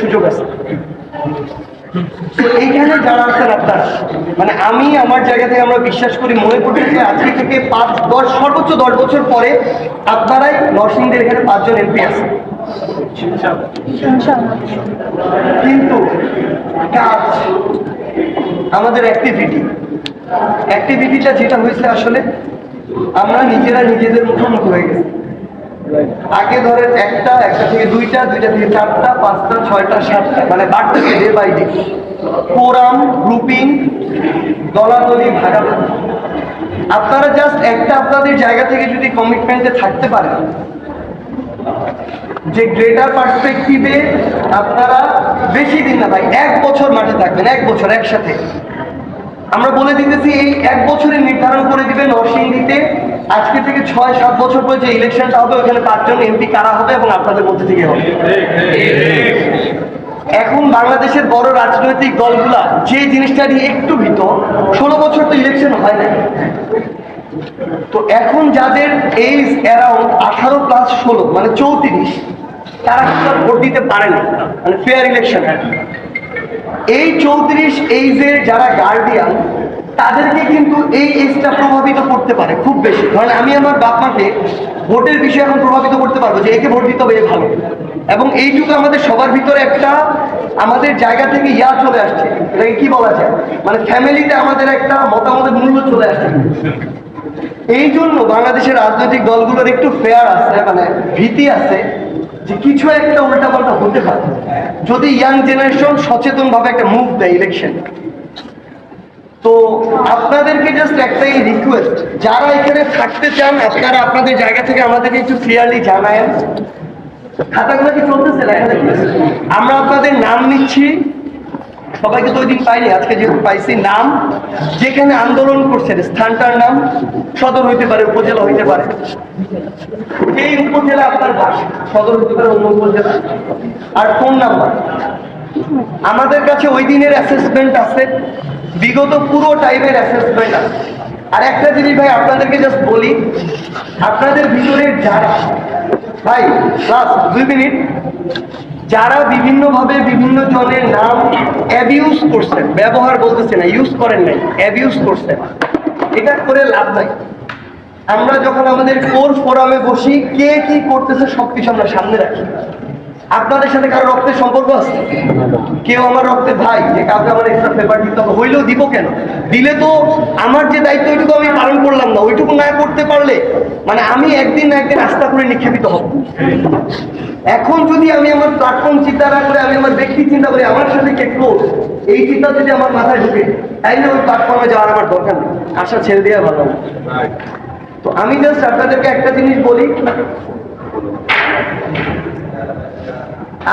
সুযোগ আছে। তো এইখানে যারা আছেন আপনার মানে আমি আমার জায়গা থেকে আমরা বিশ্বাস করি, মনে করছি যে আজকে থেকে পাঁচ, দশ, সর্বোচ্চ দশ বছর পরে আপনারাই নরসিংদের এখানে পাঁচজন এমপি আছে কিন্তু কাজ, আমাদের অ্যাক্টিভিটি অ্যাক্টিভিটিটা যেটা হয়েছে আসলে, আমরা নিজেরা নিজেদের মুখোমুখি হয়ে গেছি। আগে ধরেন একটা একটা থেকে দুইটা দুইটা থেকে চারটা, পাঁচটা, ছয়টা, সাতটা মানে বাড়তেছে day by day forum grouping, দলাদলি, ভাগাভাগি। আপনারা জাস্ট একটা আপনাদের জায়গা থেকে যদি কমিটমেন্টে থাকতে পারেন, যে গ্রেটার পার্সপেক্টিভে আপনারা বেশি দিন না ভাই, এক বছর মাঠে থাকবেন, এক বছর একসাথে। আমরা বলে দিতেছি, এই এক বছরে নির্ধারণ করে দিবে নরসিংদীতে আজকে থেকে ছয়, সাত বছর পরে যে ইলেকশনটা হবে ওখানে পাঁচজন এমপি কারা হবে এবং আপনাদের মধ্যে থেকে হবে। এখন বাংলাদেশের বড় রাজনৈতিক দলগুলা যে জিনিসটা নিয়ে একটু ভীত, ষোলো বছর তো ইলেকশন হয় না তো এখন যাদের এইজ অ্যারাউন্ড আঠারো প্লাস ষোলো মানে চৌত্রিশ, তারা কিন্তু ভোট দিতে পারে না মানে ফেয়ার ইলেকশন এই চৌত্রিশ এইজের যারা গার্ডিয়ান তাদেরকে কিন্তু এই এজটা প্রভাবিত করতে পারে, খুব বেশি। ধরেন আমি আমার বাপ মাকে ভোটের বিষয়ে এখন প্রভাবিত করতে পারব যে একে ভোট দিতে হবে ভালো। এবং এইটুকু আমাদের সবার ভিতরে একটা আমাদের জায়গা থেকে ইয়া চলে আসছে। এটাকে কি বলা যায়? মানে ফ্যামিলিতে আমাদের একটা মতামতের মূল্য চলে আসছে। এই জন্য বাংলাদেশের রাজনৈতিক দলগুলোর একটু ফেয়ার আছে মানে ভীতি আছে যে কিছু একটা উল্টাপাল্টা হতে পারে। যদি ইয়াং জেনারেশন সচেতন ভাবে একটা মুভ দেয় ইলেকশন তো আপনাদেরকে জাস্ট একটাই রিকোয়েস্ট যারা এখানে থাকতে চান, আপনারা আপনাদের জায়গা থেকে আমাদেরকে একটু ক্লিয়ারলি জানায়েন। খাতাগুলো কি চলতেছে? আমরা আপনাদের নাম নিচ্ছি। সবাইকে তো ওই দিন পাইনি, আজকে যেহেতু পাইছি নাম। যেখানে আন্দোলন করছেন, স্থানটার নাম সদর হইতে পারে, উপজেলা হইতে পারে। এই উপজেলা আপনার বাসা, সদর হইতে পারে, অন্য উপজেলা। আর ফোন নাম্বার। আমাদের কাছে ওই দিনের অ্যাসেসমেন্ট আছে। বিগত পুরো টাইমের অ্যাসেসমেন্ট আছে। আর একটা জিনিস ভাই, আপনাদেরকে জাস্ট বলি, আপনাদের ভিতরের যারা, ভাই লাস্ট দুই মিনিট। যারা বিভিন্নভাবে বিভিন্ন জনের নাম অ্যাবিউজ করছেন, ব্যবহার বলতেছে না ইউজ করেন নাই অ্যাবিউজ করছেন, এটা করে লাভ নাই। আমরা যখন আমাদের কোর ফোরামে বসি, কে কি করতেছে সবকিছু আমরা সামনে রাখি। আপনাদের সাথে কারও রক্তের সম্পর্ক আছে? কেউ আমার রক্তের ভাই, যে কাউকে আমার এক্সট্রা পেপার দিতে হবে, হইলেও দিব কেন? দিলে তো আমার যে দায়িত্ব ওইটুকু আমি পালন করলাম না, ওইটুকু না করতে পারলে মানে আমি একদিন না একদিন আস্থা করে নিক্ষেপিত হব। এখন যদি আমি আমার প্ল্যাটফর্ম চিন্তা না করে, আমি আমার ব্যক্তি চিন্তা করি, আমার সাথে কে ক্লোজ এই চিন্তা যদি আমার মাথায় ঢুকে, তাইলে ওই প্ল্যাটফর্মে যাওয়ার আমার দরকার নেই। আশা ছেড়ে দেওয়া ভালো তো আমি জাস্ট আপনাদেরকে একটা জিনিস বলি।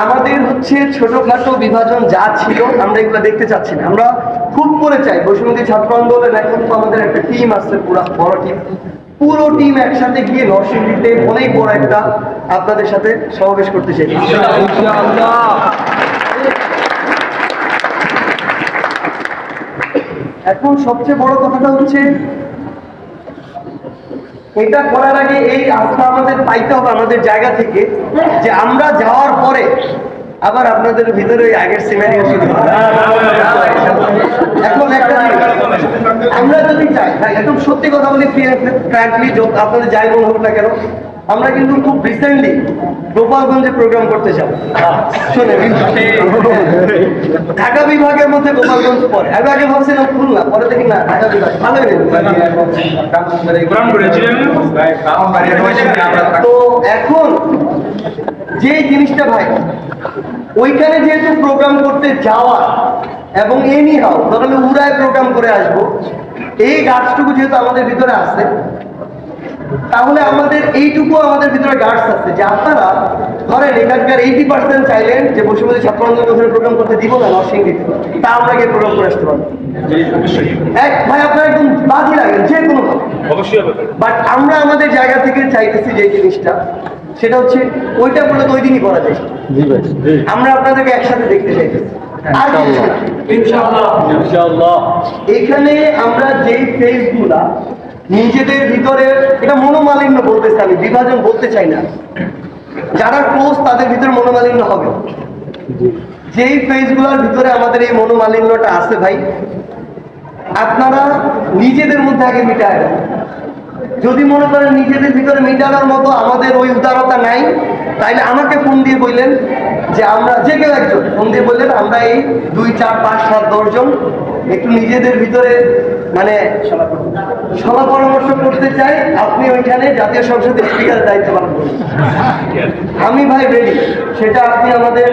আমাদের হচ্ছে ছোটখাটো বিভাজন যা ছিল, আমরা এগুলো দেখতে চাচ্ছি না। আমরা খুব করে চাই বৈষ্ণবী ছাত্র আন্দোলন এখন তো আমাদের একটা টিম আছে, পুরো বড় টিম পুরো টিম একসাথে গিয়ে নরসিংদীতে অনেক বড় একটা আপনাদের সাথে সমাবেশ করতে চাই। এখন সবচেয়ে বড় কথাটা হচ্ছে এটা করার আগে এই আস্থা আমাদের পাইতে হবে আমাদের জায়গা থেকে, যে আমরা যাওয়ার পরে আবার আপনাদের ভিতরে ওই আগের সিনারিও শুরু এখন একটা আমরা যদি চাই একদম সত্যি কথা বলি ফ্রাঙ্কলি আপনাদের যাই বলুন হোক না কেন, আমরা কিন্তু খুব রিসেন্টলি গোপালগঞ্জে প্রোগ্রাম করতে যাব। ঢাকা বিভাগের মধ্যে গোপালগঞ্জ পরে আমি আগে ভাবছিলাম খুলনা, পরে দেখি না, ঢাকা বিভাগ। তো এখন যে জিনিসটা ভাই, ওইখানে যেহেতু প্রোগ্রাম করতে যাওয়া এবং এনি হাও তাহলে উড়ায় প্রোগ্রাম করে আসব। এই গাছটুকু যেহেতু আমাদের ভিতরে আছে তাহলে আমাদের এইটুকু আমাদের ভিতরে গার্ডস আছে যে আপনারা ধরেন এখানকার এইটি পার্সেন্ট চাইলেন যে বসুমতী ছাত্র আন্দোলন প্রোগ্রাম করতে দিব না নরসিংদীতে তা আমরা গিয়ে প্রোগ্রাম করে আসতে পারব। এক ভাই আপনার একদম বাজি লাগেন যে কোনো অবশ্যই বাট আমরা আমাদের জায়গা থেকে চাইতেছি যে জিনিসটা সেটা হচ্ছে ওইটা বলে তো ওই দিনই করা যায়। আমরা আপনাদেরকে একসাথে দেখতে চাইতেছি। আর। এখানে আমরা যেই ফেসগুলা নিজেদের ভিতরে এটা মনোমালিন্য বলতেছি আমি, বিভাজন বলতে চাই না। যারা ক্লোজ তাদের ভিতরে মনোমালিন্য হবে। যেই ফেজগুলোর ভিতরে আমাদের এই মনোমালিন্যটা আছে ভাই, আপনারা নিজেদের মধ্যে আগে মিটায় যদি মনে করেন নিজেদের ভিতরে মিটানোর মতো আমাদের ওই উদারতা নাই, তাইলে আমাকে ফোন দিয়ে বললেন যে আমরা যে কেউ একজন, ফোন দিয়ে বললেন, আমরা এই দুই, চার, পাঁচ, সাত দশজন একটু নিজেদের ভিতরে মানে সভা পরামর্শ করতে চাই, আপনি ওইখানে জাতীয় সংসদের স্পিকারের দায়িত্ব পালন করুন। আমি ভাই রেডি সেটা আপনি আমাদের